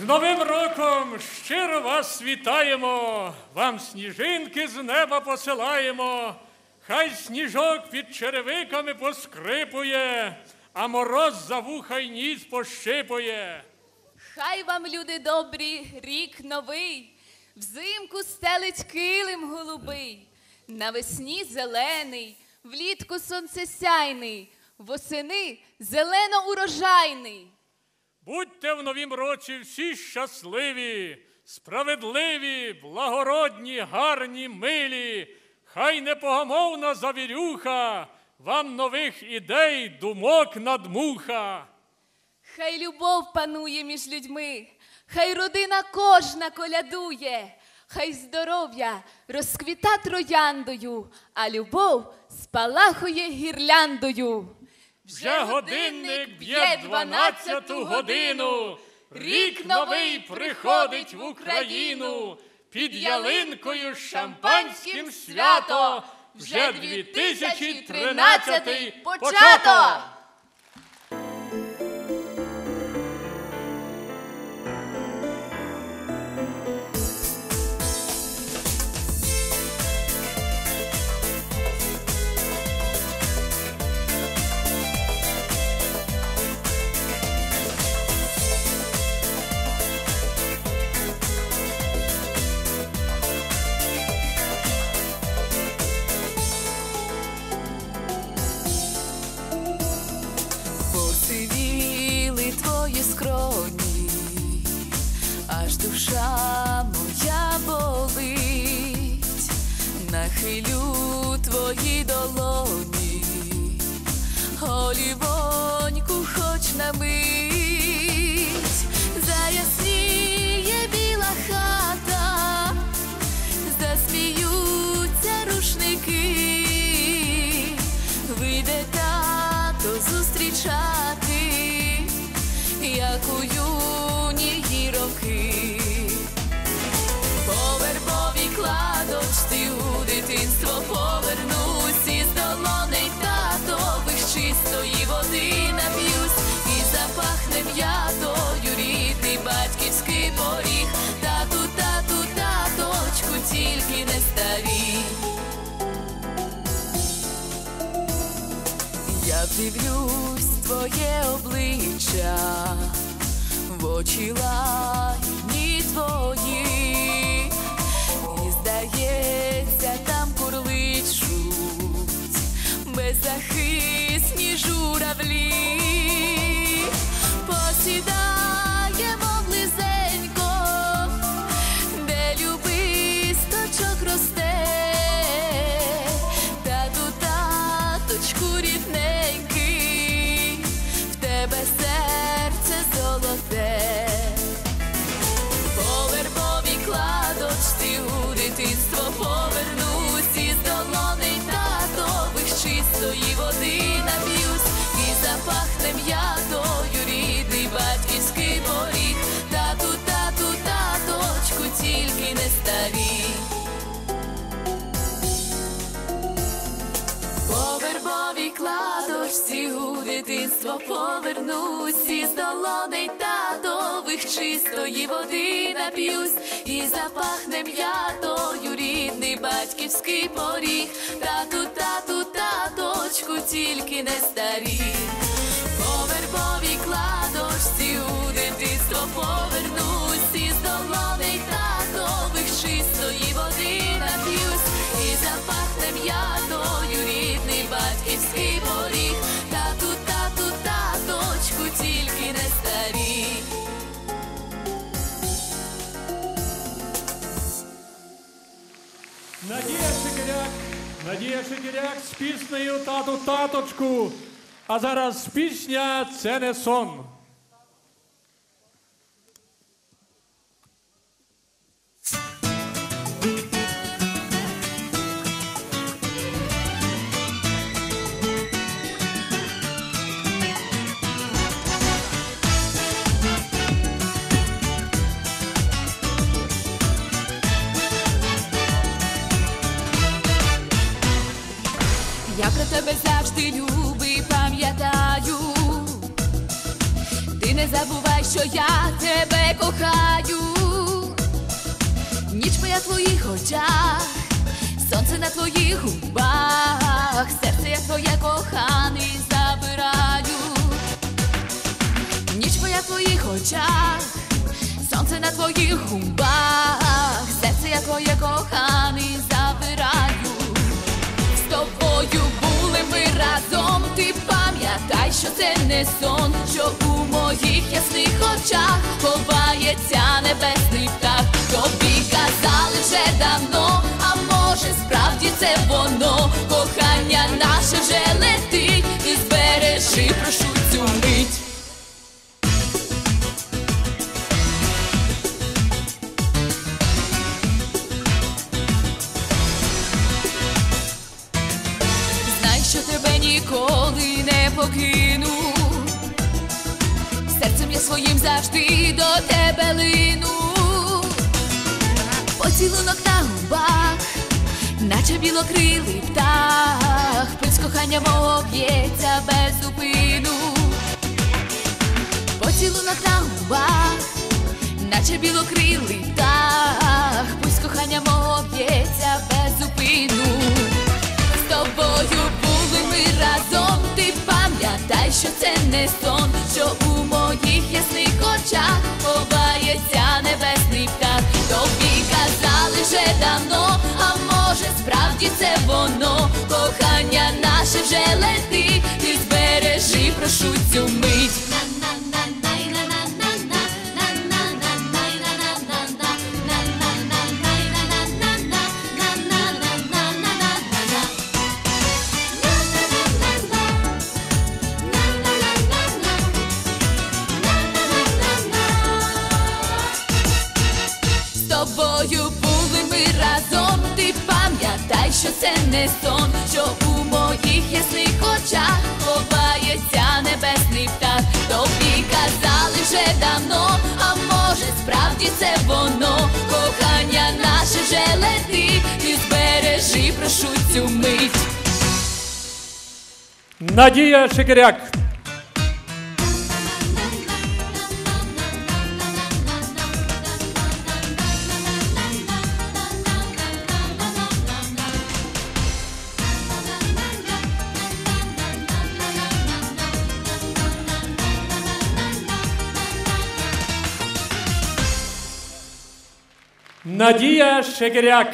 З Новим роком щиро вас вітаємо, вам сніжинки з неба посилаємо. Хай сніжок під черевиками поскрипує, а мороз за вуха й ніс пощипує. Хай вам, люди добрі, рік новий, взимку стелить килим голубий, навесні зелений, влітку сонцесяйний, восени зелено урожайний. Будьте в новім році всі щасливі, справедливі, благородні, гарні, милі. Хай непогомовна завірюха, вам нових ідей, думок надмуха. Хай любов панує між людьми, хай родина кожна колядує, хай здоров'я розквіта трояндою, а любов спалахує гірляндою. Вже годинник б'є дванадцяту годину. Рік новий приходить в Україну. Під ялинкою шампанським свято. Вже 2013 почато. Скроні, аж душа моя болить, нахилю твої долоні, олівоньку хоч на мить, як у юні роки. По вербовій кладочці у дитинство повернусь із долоней татових чистої води нап'юсь і запахне м'ятою рідний батьківський поріг. Тату, тату, таточку, тільки не старій. Я вдивлюсь в твоє обличчя, запахне м'ятою рідний батьківський поріг. Тату, тату, таточку, тільки не старій. По вербовій кладочці у дитинство повернусь із долоней татових чистої води нап'юсь і запахне м'ятою рідний батьківський поріг. Тату, тату, таточку, тільки не старі. Надія Шикиряк з піснею Тату таточку. А зараз пісня Це не сон. Що я тебе кохаю. Ніч моя твоїх очах, сонце на твоїх губах, серце я твоє коханий забираю. Ніч моя в твоїх очах, сонце на твоїх губах, серце я твоє коханий забираю. З тобою були ми разом, ти що це не сон, що у моїх ясних очах ховається небесний птах. Тобі казали вже давно, а може справді це воно, кохання наше вже летить, і збережи, прошу Серцем я своїм завжди до тебе лину. Поцілунок на губах, наче білокрилий птах, Пульс кохання мого б'ється без зупину. Поцілунок на губах, наче білокрилий птах, Пульс кохання мого б'ється без зупину. З тобою були ми разом, ти пам'ятай, що це не сон, що може справді це воно, кохання наше вже летить, що це не сон, що у моїх ясних очах ховається небесний птах. Тобі казали вже давно, а може справді це воно, кохання наше вже летить, і збережи, прошу цю мить. Надія Шикиряк. Надія Шикиряк.